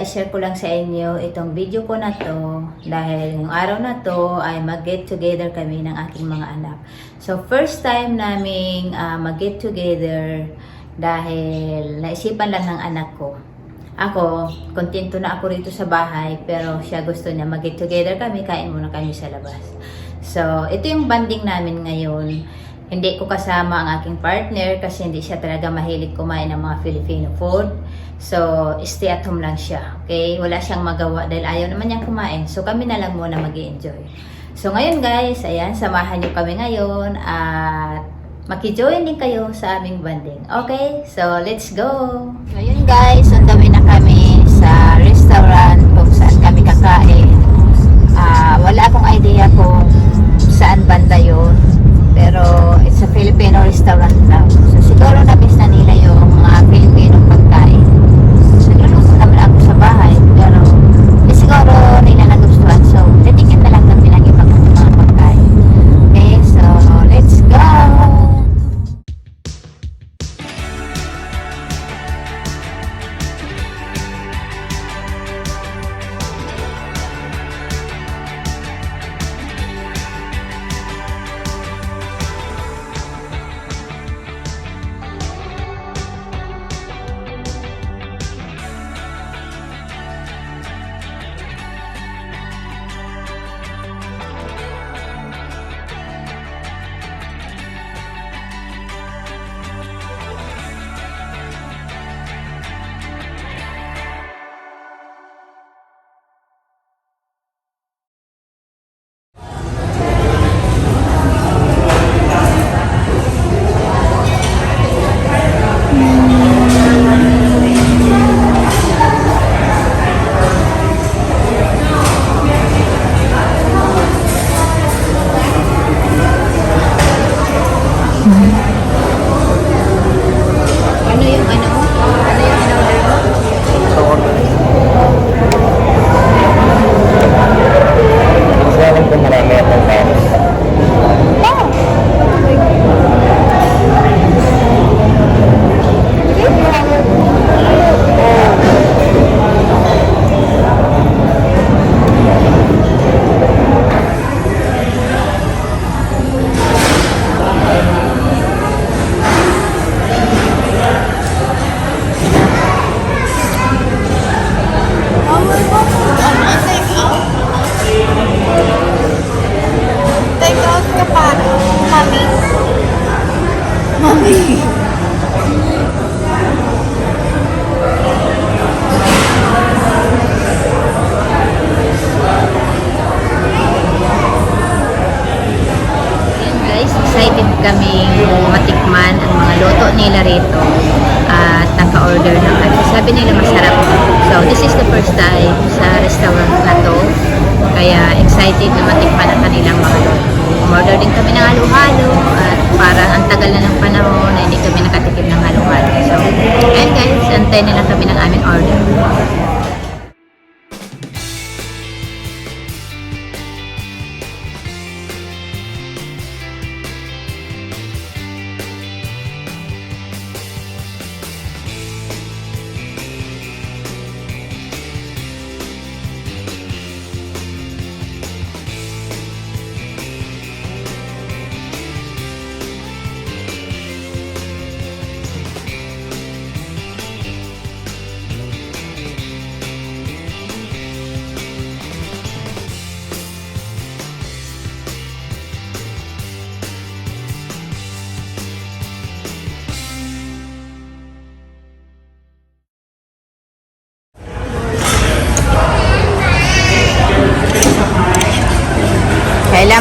i-share ko lang sa inyo itong video ko na to dahil yung araw na to ay mag-get together kami ng aking mga anak. So, first time naming uh, mag-get together dahil naisipan lang ng anak ko. Ako, kontento na ako rito sa bahay pero siya gusto niya mag-get together kami, kain muna kami sa labas. So, ito yung banding namin ngayon. Hindi ko kasama ang aking partner kasi hindi siya talaga mahilig kumain ng mga Filipino food. So, stay at home lang siya. Okay? Wala siyang magawa dahil ayaw naman niyang kumain. So, kami na lang muna mag enjoy So, ngayon guys, ayan, samahan niyo kami ngayon at makijoin din kayo sa aming banding. Okay? So, let's go! Ngayon guys, the way na kami sa restaurant kung saan kami kakain. Ah, wala akong idea kung saan banda yun. Pero it's a Filipino restaurant daw. So siguro na nila yung mga Filipino pagkain. Excited kami matikman ang mga luto nila rito at naka-order na kami. Sabi nila masarap. So, this is the first time sa restaurant na to. Kaya excited na matikman ang kanilang mga luto. Umorder din kami ng halo-halo at parang ang tagal na ng panahon na hindi kami nakatikim ng halo-halo. So, ayan guys, antay na lang kami ng aming order.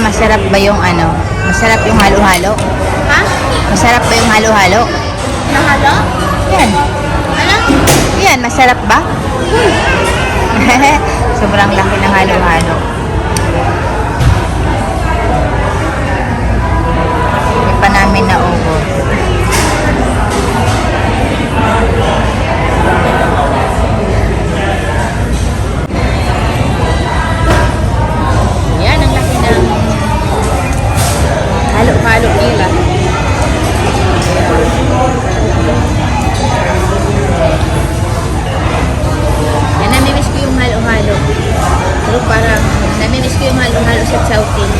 Masarap ba yung ano? Masarap yung halo-halo? Ha? Masarap ba yung halo-halo? Nahalo? Yan. Ano? Yan, masarap ba? Sobrang laki ng halo-halo. Hindi pa namin naubos. Chowking.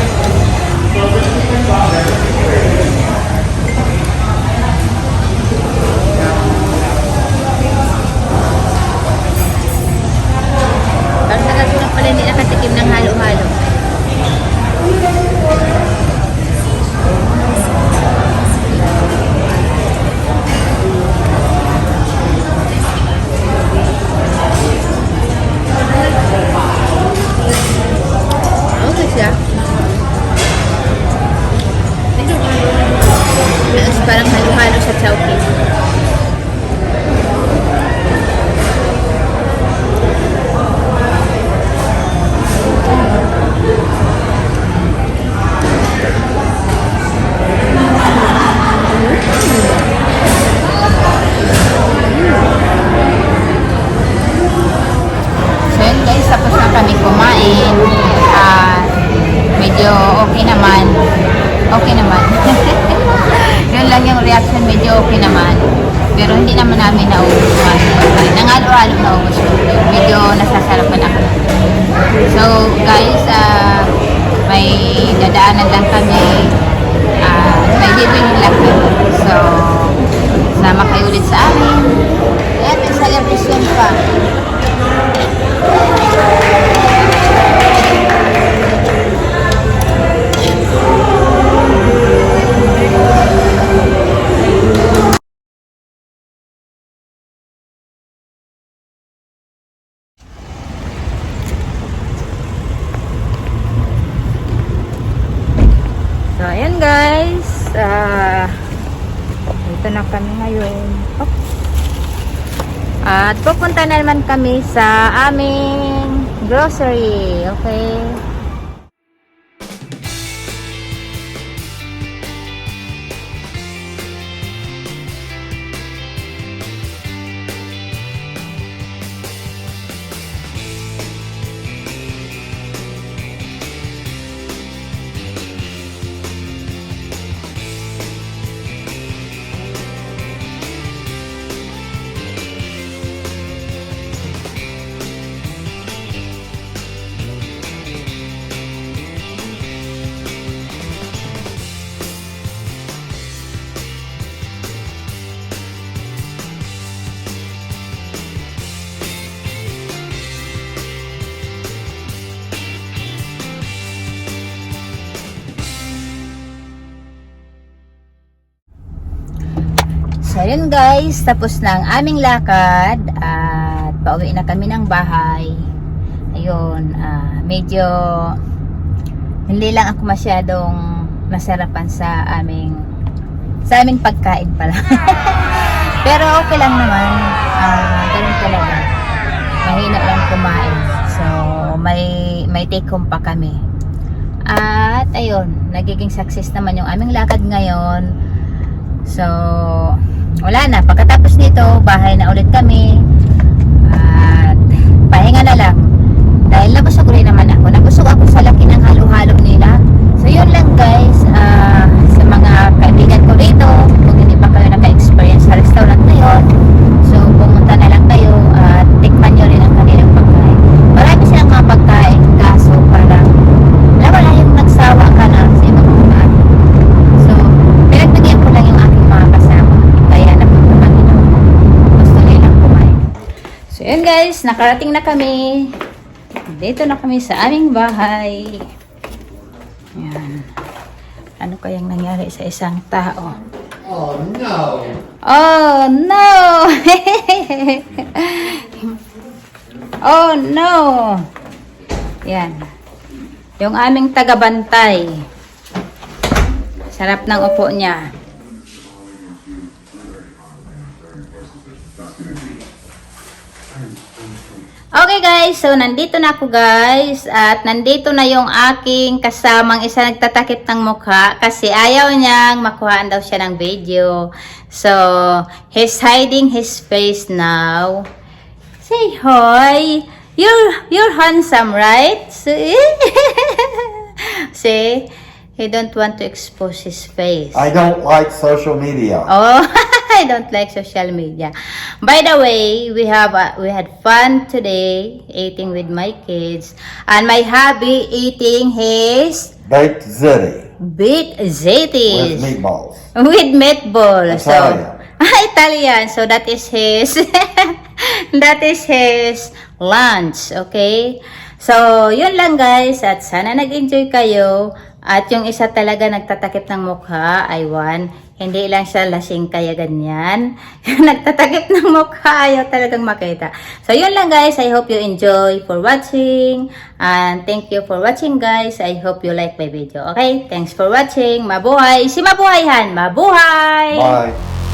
Halo-halo sa Pero hindi naman namin nauubusan. Nangalo-halo naubos. Medyo nasasarapan ako. So guys, ah, may dadaanan lang kami. Ah, may bibili lang kami. So, sama kayo ulit sa amin. Ayan, may celebration pa. Kami ngayon. Oh. At pupunta na naman kami sa aming grocery. Okay? So, yun guys, tapos na ang aming lakad at pauwi na kami ng bahay. Ayun, ah, medyo hindi lang ako masyadong nasarapan sa aming sa aming pagkain pala. Pero okay lang naman. Ah, ganun talaga. Mahina lang kumain. So, may may take home pa kami. At ayun, nagiging success naman yung aming lakad ngayon. So, wala na. Pagkatapos nito, bahay na ulit kami. At pahinga na lang. Dahil nabusog rin naman ako. Nabusog ako sa laki ng halo-halo nila. So, yun lang guys. Ah, sa mga kaibigan ko rito, kung hindi pa kayo naka-experience sa restaurant na yun, so, pumunta na lang kayo at tikman nyo rin ang kanilang pagkain. Marami silang mga pagkain, kaso parang wala, wala yung nagsawa ka na sa ibang pagkain. So, pinagbigyan ko lang yung aking mga kasama. Kaya napunta kami doon. Gusto nilang kumain. So, yun guys. Nakarating na kami. Dito na kami sa aming bahay. Yan. Ano kayang nangyari sa isang tao? Oh no! Oh, no! oh, no! Yan. Yung aming tagabantay. Sarap ng upo niya. Okay guys, so nandito na ako guys at nandito na yung aking kasamang isa nagtatakip ng mukha kasi ayaw niyang makuhaan daw siya ng video. So, he's hiding his face now. Say hi. You're you're handsome, right? See? See? He don't want to expose his face. I don't like social media. Oh, I don't like social media. By the way, we have uh, we had fun today eating with my kids, and my hubby eating his Baked ziti beet with zetis meatballs. with meatball. Italian. So Italian. So that is his that is his lunch. Okay. So, yun lang guys. At sana nag-enjoy kayo. At yung isa talaga nagtatakip ng mukha, I want. Hindi lang siya lasing kaya ganyan. Yung nagtatakip ng mukha, ayaw talagang makita. So, yun lang guys. I hope you enjoy for watching. And thank you for watching guys. I hope you like my video. Okay? Thanks for watching. Mabuhay. Si Mabuhayhan. Mabuhay! Bye.